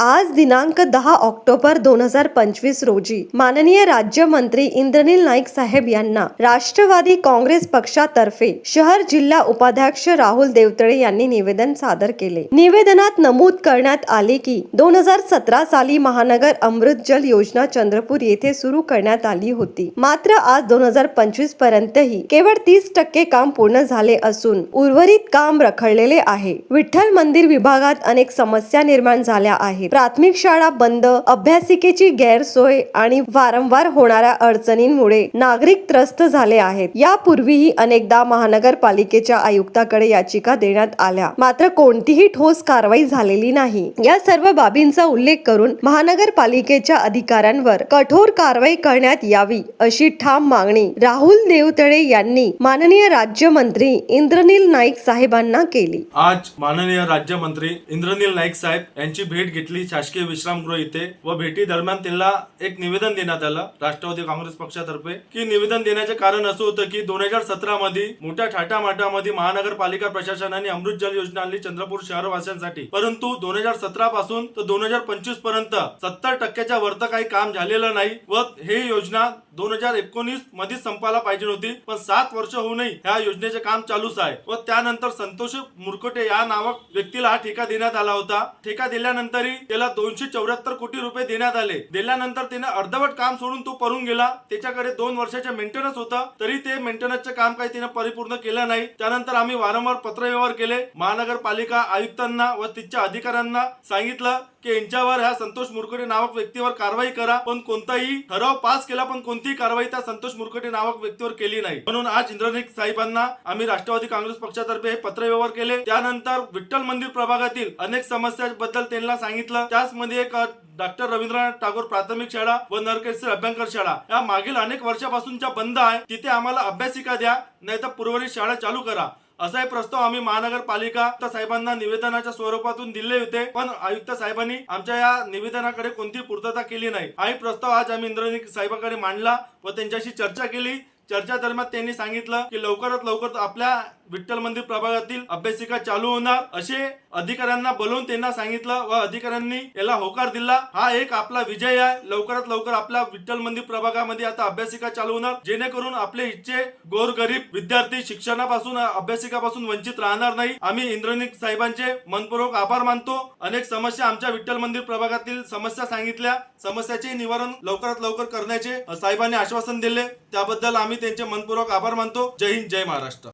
आज दिनांक दहा ऑक्टोबर दोन हजार पंचवीस रोजी माननीय राज्यमंत्री इंद्रनील नाईक साहेब यांना राष्ट्रवादी काँग्रेस पक्षातर्फे शहर जिल्हा उपाध्यक्ष राहुल देवतळे यांनी निवेदन सादर केले. निवेदनात नमूद करण्यात आले की दोन हजार सतरा साली महानगर अमृत जल योजना चंद्रपूर येथे सुरू करण्यात आली होती. मात्र आज दोन हजार पंचवीस पर्यंतही केवळ तीस टक्के काम पूर्ण झाले असून उर्वरित काम रखडलेले आहे. विठ्ठल मंदिर विभागात अनेक समस्या निर्माण झाल्या आहेत. प्राथमिक शाळा बंद अभ्यासिकेची गैरसोय आणि वारंवार होणाऱ्या अडचणींमुळे नागरिक त्रस्त झाले आहेत. यापूर्वीही अनेकदा महानगरपालिकेच्या आयुक्ताकडे याचिका देण्यात आल्या. मात्र कोणतीही ठोस कारवाई झालेली नाही. या सर्व बाबींचा उल्लेख करून महानगरपालिकेच्या अधिकाऱ्यांवर कठोर कारवाई करण्यात यावी अशी ठाम मागणी राहुल देवतळे यांनी माननीय राज्यमंत्री इंद्रनील नाईक साहेबांना केली. आज माननीय राज्यमंत्री इंद्रनील नाईक साहेब यांची भेट घेतली. शासकीय विश्रामगृह इथे व भेटी दरम्यान त्यांना एक निवेदन देण्यात आलं. राष्ट्रवादी काँग्रेस पक्षातर्फे. की निवेदन देण्याचे कारण असं होतं की दोन हजार सतरा मध्ये मोठ्या ठाटामाटामध्ये महानगरपालिका प्रशासनाने अमृत जल योजना आणली चंद्रपूर शहरवासियांसाठी. परंतु दोन हजार सतरा पासून तर दोन हजार पंचवीसपर्यंत सत्तर टक्क्याच्या वरत काही काम झालेलं नाही व हे योजना दोन हजार एकोणीसमध्ये संपायला पाहिजे होती. पण सात वर्ष होऊनही ह्या योजनेचे काम चालूच आहे. व त्यानंतर संतोष मुरकोटे या नावक व्यक्तीला हा ठेका देण्यात आला होता. ठेका दिल्यानंतरही त्याला दोनशे चौऱ्याहत्तर कोटी रुपये देण्यात आले. दिल्यानंतर त्याने अर्धवट काम सोडून तो पळून गेला. त्याच्याकडे दोन वर्षाचे मेंटेनन्स होतं. तरी ते मेंटेनन्सचे काम काही त्याने परिपूर्ण केलं नाही. त्यानंतर आम्ही वारंवार पत्रव्यवहार केले. महानगरपालिका आयुक्तांना व तिच्या अधिकाऱ्यांना सांगितलं की यांच्यावर ह्या संतोष मुरकुटे नावक व्यक्तीवर कारवाई करा. पण कोणताही ठराव पास केला पण कोणतीही कारवाई त्या संतोष मुरकुटे नावक व्यक्तीवर केली नाही. म्हणून आज इंद्रनिक साहेबांना आम्ही राष्ट्रवादी काँग्रेस पक्षातर्फे हे पत्रव्यवहार केले. त्यानंतर विठ्ठल मंदिर प्रभागातील अनेक समस्यांबद्दल त्यांना सांगितलं. घेतलं त्याचमध्ये एक डॉक्टर रवींद्रनाथ टागोर प्राथमिक शाळा व नरकेश्वर अभ्यंकर शाळा. या मागील अनेक वर्षापासूनच्या बंद आहे. तिथे आम्हाला अभ्यासिका द्या नाही तर उर्वरित शाळा चालू करा. असाही प्रस्ताव आम्ही महानगरपालिका आयुक्त साहेबांना निवेदनाच्या स्वरूपातून दिले होते. पण आयुक्त साहेबांनी आमच्या या निवेदनाकडे कोणती पूर्तता केली नाही. हा प्रस्ताव आज आम्ही इंद्रनिक साहेबांकडे मांडला व त्यांच्याशी चर्चा केली. चर्चा दरम्यान त्यांनी सांगितलं की लवकरात लवकर आपल्या विठ्ठल मंदिर प्रभागातील अभ्यासिका चालू होणार. असे अधिकाऱ्यांना बोलवून त्यांना सांगितलं व अधिकाऱ्यांनी याला होकार दिला. हा एक आपला विजय आहे. लवकरात लवकर आपल्या विठ्ठल मंदिर प्रभागामध्ये आता अभ्यासिका चालू होणार. जेणेकरून आपले इच्छे गोरगरीब विद्यार्थी शिक्षणापासून अभ्यासिकापासून वंचित राहणार नाही. आम्ही इंद्रनिक साहेबांचे मनपूर्वक आभार मानतो. अनेक समस्या आमच्या विठ्ठल मंदिर प्रभागातील समस्या सांगितल्या. समस्याचे निवारण लवकरात लवकर करण्याचे साहेबांनी आश्वासन दिले. त्याबद्दल आम्ही त्यांचे मनपूर्वक आभार मानतो. जय हिंद जय महाराष्ट्र.